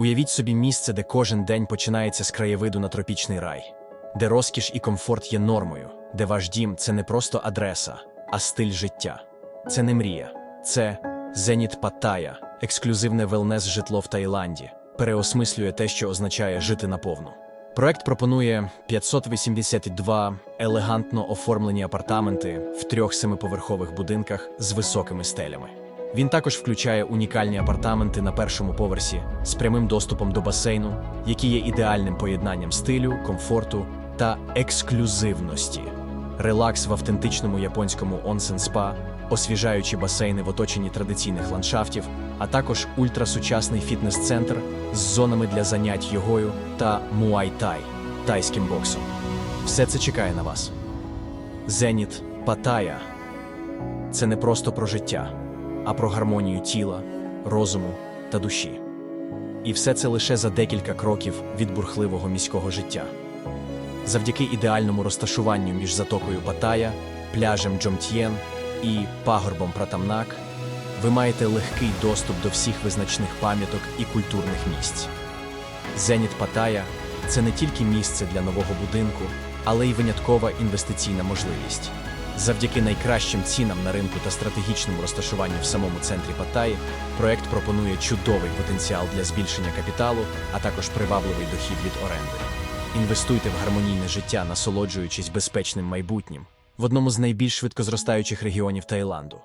Уявіть собі місце, де кожен день починається з краєвиду на тропічний рай, де розкіш і комфорт є нормою, де ваш дім це не просто адреса, а стиль життя. Це не мрія, це Зеніт Паттая, ексклюзивне велнес житло в Таїланді, переосмислює те, що означає жити наповну. Проект пропонує 582 елегантно оформлені апартаменти в трьох семиповерхових будинках з високими стелями. Він також включає унікальні апартаменти на першому поверсі з прямим доступом до басейну, які є ідеальним поєднанням стилю, комфорту та ексклюзивності. Релакс в автентичному японському онсен-спа, освіжаючі басейни в оточенні традиційних ландшафтів, а також ультрасучасний фітнес-центр з зонами для занять йогою та муай-тай тайським боксом. Все це чекає на вас. Зеніт Паттая – це не просто про життя, а про гармонію тіла, розуму та душі. І все це лише за декілька кроків від бурхливого міського життя. Завдяки ідеальному розташуванню між затокою Паттая, пляжем Джомтьєн і пагорбом Пратамнак, ви маєте легкий доступ до всіх визначних пам'яток і культурних місць. Зеніт Паттая – це не тільки місце для нового будинку, але й виняткова інвестиційна можливість. Завдяки найкращим цінам на ринку та стратегічному розташуванню в самому центрі Паттайі, проект пропонує чудовий потенціал для збільшення капіталу, а також привабливий дохід від оренди. Інвестуйте в гармонійне життя, насолоджуючись безпечним майбутнім в одному з найбільш швидко зростаючих регіонів Таїланду.